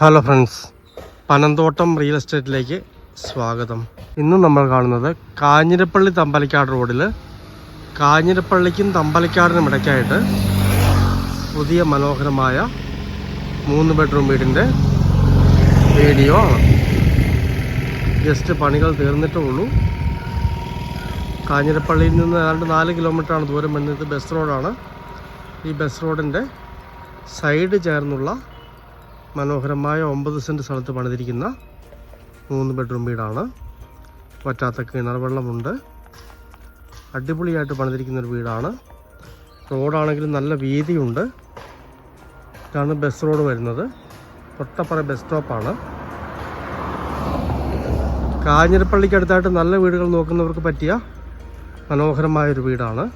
Hello friends Panamthottam real എസ്റ്റേറ്റിലേക്ക് സ്വാഗതം. ഇന്ന് നമ്മൾ കാണുന്നത് കാഞ്ഞിരപ്പള്ളി തമ്പലക്കാട് റോഡിൽ കാഞ്ഞിരപ്പള്ളിക്കും തമ്പലക്കാടിനും ഇടയ്ക്കായിട്ട് പുതിയ മനോഹരമായ മൂന്ന് ബെഡ്റൂം വീടിന്റെ വീഡിയോ ജസ്റ്റ് പണികൾ തീർന്നിട്ടേ ഉള്ളൂ കാഞ്ഞിരപ്പള്ളിയിൽ നിന്ന് ഏതാണ്ട് നാല് കിലോമീറ്ററാണ് ദൂരം വരുന്നത് ബസ് റോഡാണ് ഈ ബസ് റോഡിന്റെ സൈഡ് ചേർന്നുള്ള മനോഹരമായ ഒമ്പത് സെന്റ് സ്ഥലത്ത് പണിതിരിക്കുന്ന മൂന്ന് ബെഡ്റൂം വീടാണ്. പറ്റാത്ത കിണർ വെള്ളമുണ്ട്. അടിപൊളിയായിട്ട് പണിതിരിക്കുന്ന ഒരു വീടാണ്. റോഡാണെങ്കിലും നല്ല വീതിയുണ്ട്. ഇതാണ് ബസ് റോഡ് വരുന്നത്. തൊട്ടപ്പുറം ബസ് സ്റ്റോപ്പാണ്. കാഞ്ഞിരപ്പള്ളിക്ക് അടുത്തായിട്ട് നല്ല വീടുകൾ നോക്കുന്നവർക്ക് പറ്റിയ മനോഹരമായൊരു വീടാണ്.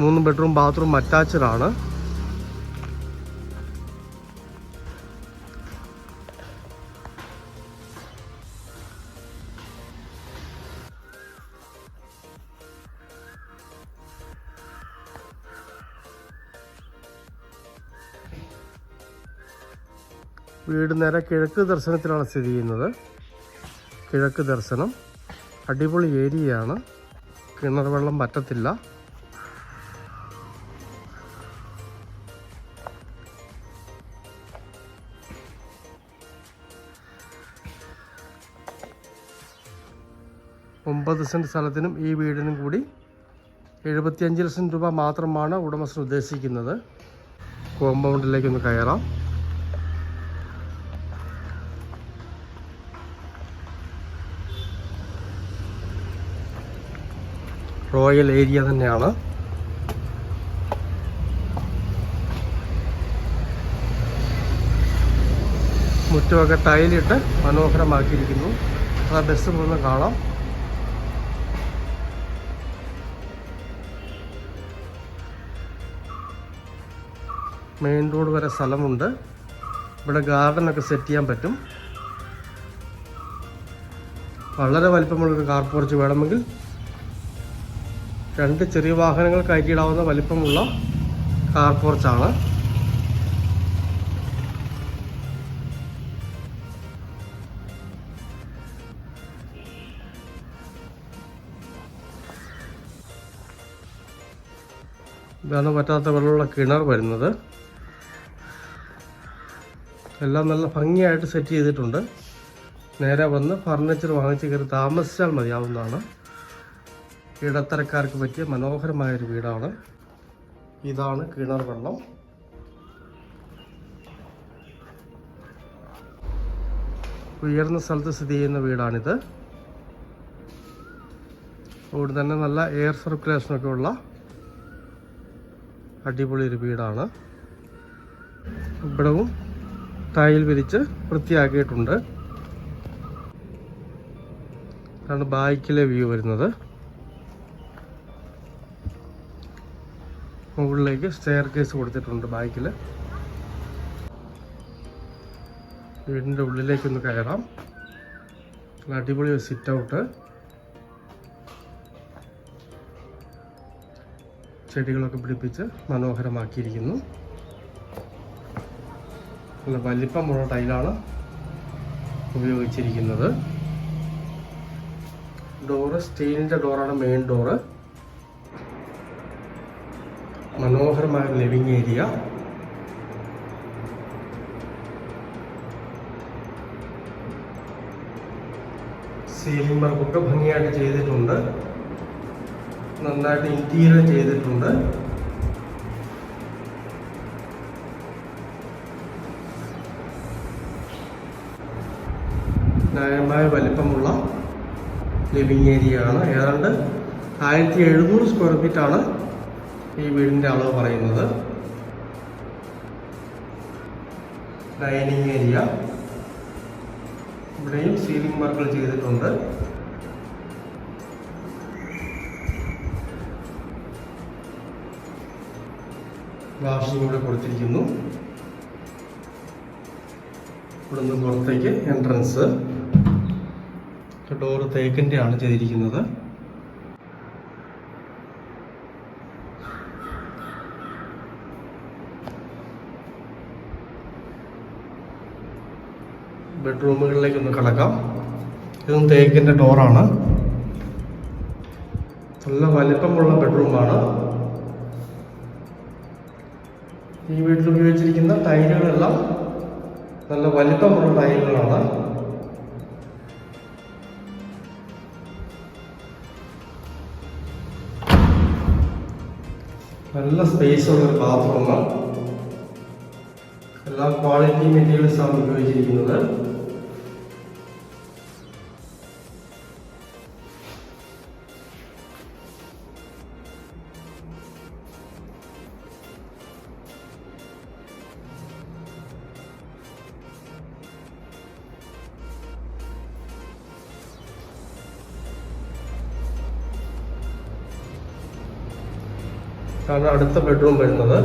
മൂന്ന് ബെഡ്റൂം ബാത്റൂം അറ്റാച്ച്ഡ് വീട് നേരെ കിഴക്ക് ദർശനത്തിലാണ് സ്ഥിതി ചെയ്യുന്നത്. കിഴക്ക് ദർശനം. അടിപൊളി ഏരിയയാണ്. കിണർ വെള്ളം പറ്റത്തില്ല. ഒമ്പത് സെന്റ് സ്ഥലത്തിനും ഈ വീടിനും കൂടി എഴുപത്തിയഞ്ച് ലക്ഷം രൂപ മാത്രമാണ് ഉടമസ്ഥൻ ഉദ്ദേശിക്കുന്നത്. കോമ്പൗണ്ടിലേക്കൊന്ന് കയറാം. റോയൽ ഏരിയ തന്നെയാണ്. മുറ്റമൊക്കെ ടൈലിട്ട് മനോഹരമാക്കിയിരിക്കുന്നു. ആ ബസ് പോകുന്ന കാണാം. മെയിൻ റോഡ് വരെ സ്ഥലമുണ്ട്. ഇവിടെ ഗാർഡനൊക്കെ സെറ്റ് ചെയ്യാൻ പറ്റും. വളരെ വലിപ്പമുള്ളൊരു കാർ പോർച്ച് വേണമെങ്കിൽ രണ്ട് ചെറിയ വാഹനങ്ങൾ കയറ്റിയിടാവുന്ന വലിപ്പമുള്ള കാർ പോർച്ചാണ് ഇതാണ് പറ്റാത്ത വെള്ളമുള്ള കിണർ വരുന്നത്. എല്ലാം നല്ല ഭംഗിയായിട്ട് സെറ്റ് ചെയ്തിട്ടുണ്ട്. നേരെ വന്ന് ഫർണിച്ചർ വാങ്ങിച്ച് കയറി താമസിച്ചാൽ മതിയാവുന്നതാണ്. ഇടത്തരക്കാർക്ക് പറ്റിയ മനോഹരമായൊരു വീടാണ്. ഇതാണ് കിണർ വെള്ളം. ഉയർന്ന സ്ഥലത്ത് സ്ഥിതി ചെയ്യുന്ന വീടാണിത്. അതുകൊണ്ട് തന്നെ നല്ല എയർ സർക്കുലേഷനൊക്കെ ഉള്ള അടിപൊളി ഒരു വീടാണ്. ഇവിടവും ടൈൽ വിരിച്ച് വൃത്തിയാക്കിയിട്ടുണ്ട്. ഇതാണ് ബാക്കിലെ വ്യൂ വരുന്നത്. മുകളിലേക്ക് സ്റ്റെയർ കേസ് കൊടുത്തിട്ടുണ്ട് ബാക്കിൽ വീടിന്റെ ഉള്ളിലേക്കൊന്ന് കയറാം. അടിപൊളി സിറ്റ് ഔട്ട് ചെടികളൊക്കെ പിടിപ്പിച്ച് മനോഹരമാക്കിയിരിക്കുന്നു. നല്ല വലിപ്പമുള്ള ടൈലാണ് ഉപയോഗിച്ചിരിക്കുന്നത്. ഡോറ് സ്റ്റീലിന്റെ ഡോറാണ് മെയിൻ ഡോറ് മനോഹരമായ ലിവിങ് ഏരിയ സീലിംഗ് വർക്കൊക്കെ ഭംഗിയായിട്ട് ചെയ്തിട്ടുണ്ട്. നന്നായിട്ട് ഇന്റീരിയർ ചെയ്തിട്ടുണ്ട്. ന്യായമായ വലിപ്പമുള്ള ലിവിങ് ഏരിയ ആണ്. ഏതാണ്ട് ആയിരത്തി എഴുന്നൂറ് സ്ക്വയർ ഫീറ്റ് ആണ്. ഈ വീടിന്റെ അളവ് പറയുന്നത് ഡൈനിങ് ഏരിയ. ഇവിടെയും സീലിംഗ് വർക്കുകൾ ചെയ്തിട്ടുണ്ട്. വാഷിംഗ് ഇവിടെ കൊടുത്തിരിക്കുന്നു. ഇവിടെ നിന്ന് പുറത്തേക്ക് എൻട്രൻസ് ഡോറ് തേക്കിന്റെ ആണ് ചെയ്തിരിക്കുന്നത്. ബെഡ്റൂമുകളിലേക്ക് ഒന്ന് കടക്കാം. ഇതും തേക്കിന്റെ ഡോറാണ്. നല്ല വലിപ്പമുള്ള ബെഡ്റൂമാണ്. ഈ വീട്ടിൽ ഉപയോഗിച്ചിരിക്കുന്ന ടൈലുകളെല്ലാം നല്ല വലിപ്പമുള്ള ടൈലുകളാണ്. നല്ല സ്പേസ് ഉള്ള ഒരു ബാത്റൂമാണ് എല്ലാ ക്വാളിറ്റി മെറ്റീരിയൽസാണ് ഉപയോഗിച്ചിരിക്കുന്നത്. ഇതാണ് അടുത്ത ബെഡ്റൂം വരുന്നത്.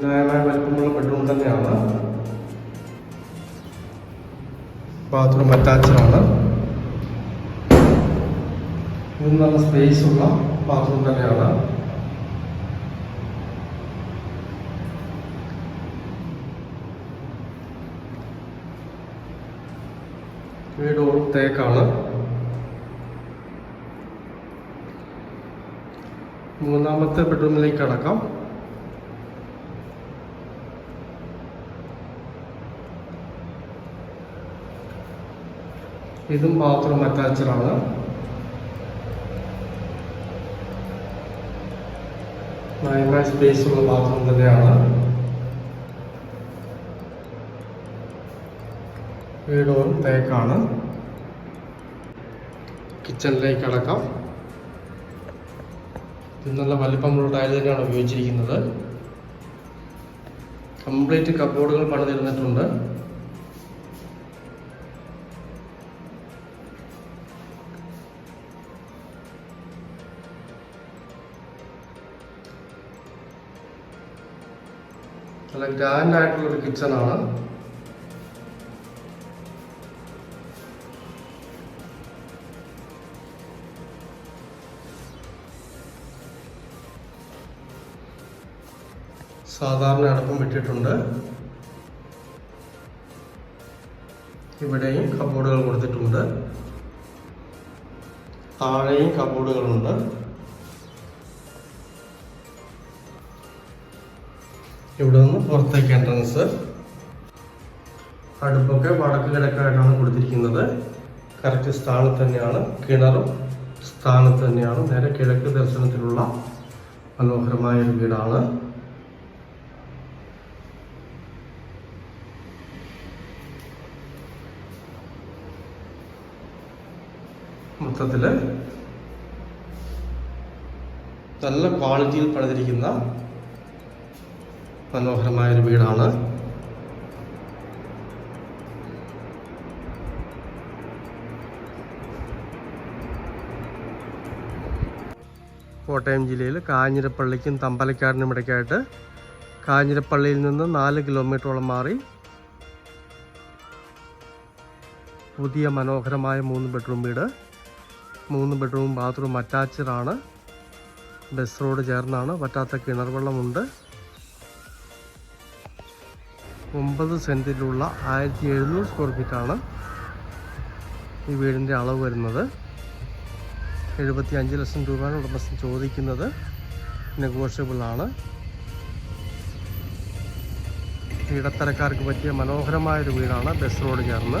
ന്യായമായ വലിപ്പമുള്ള ബെഡ്റൂം തന്നെയാണ്. ബാത്റൂം അറ്റാച്ച്ഡാണ് ഇത് നല്ല സ്പേസ് ഉള്ള ബാത്റൂം തന്നെയാണ്. വീട് തേക്കാണ്. മൂന്നാമത്തെ ബെഡ്റൂമിലേക്ക് കടക്കാം. ഇതും ബാത്റൂം അറ്റാച്ച്ഡ് ആണ്. നയമായ സ്പേസ് ഉള്ള ബാത്റൂം തന്നെയാണ്. വീടും തേക്കാണ്. കിച്ചണിലേക്ക് കടക്കാം. ഇത് നല്ല വലിപ്പമുള്ള ടൈൽ തന്നെയാണ് ഉപയോഗിച്ചിരിക്കുന്നത്. കംപ്ലീറ്റ് കബോർഡുകൾ പണിതിരുന്നിട്ടുണ്ട്. നല്ല ഗ്രാൻഡ് ആയിട്ടുള്ള ഒരു സാധാരണ അടുപ്പം വിട്ടിട്ടുണ്ട് ഇവിടെയും കബോർഡുകൾ കൊടുത്തിട്ടുണ്ട്. താഴെയും കബോർഡുകളുണ്ട് ഇവിടെ നിന്ന് പുറത്തേക്ക് എൻട്രൻസ് അടുപ്പൊക്കെ വടക്ക് കിഴക്കായിട്ടാണ് കൊടുത്തിരിക്കുന്നത്. കറക്റ്റ് സ്ഥാനത്ത് തന്നെയാണ് കിണറും സ്ഥാനത്ത് തന്നെയാണ്. നേരെ കിഴക്ക് ദർശനത്തിലുള്ള മനോഹരമായ ഒരു വീടാണ്. മൊത്തത്തിൽ നല്ല ക്വാളിറ്റിയിൽ പണിതിരിക്കുന്ന മനോഹരമായ ഒരു വീടാണ്. കോട്ടയം ജില്ലയിൽ കാഞ്ഞിരപ്പള്ളിക്കും തമ്പലക്കാടിനും ഇടയ്ക്കായിട്ട് കാഞ്ഞിരപ്പള്ളിയിൽ നിന്ന് നാല് കിലോമീറ്ററോളം മാറി പുതിയ മനോഹരമായ മൂന്ന് ബെഡ്റൂം വീട്. മൂന്ന് ബെഡ്റൂം ബാത്റൂം അറ്റാച്ച്ഡ് ആണ്. ബസ് റോഡ് ചേർന്നാണ്. പറ്റാത്ത കിണർ വെള്ളമുണ്ട് ഒമ്പത് സെന്റിലുള്ള ആയിരത്തി എഴുന്നൂറ് സ്ക്വയർ ഫീറ്റാണ് ഈ വീടിന്റെ അളവ് വരുന്നത്. എഴുപത്തി അഞ്ച് ലക്ഷം രൂപയാണ് ഉടമസ്ഥൻ ചോദിക്കുന്നത്. നെഗോഷ്യബിൾ ആണ്. ഇടത്തരക്കാർക്ക് പറ്റിയ മനോഹരമായൊരു വീടാണ് ബസ് റോഡ് ചേർന്ന്.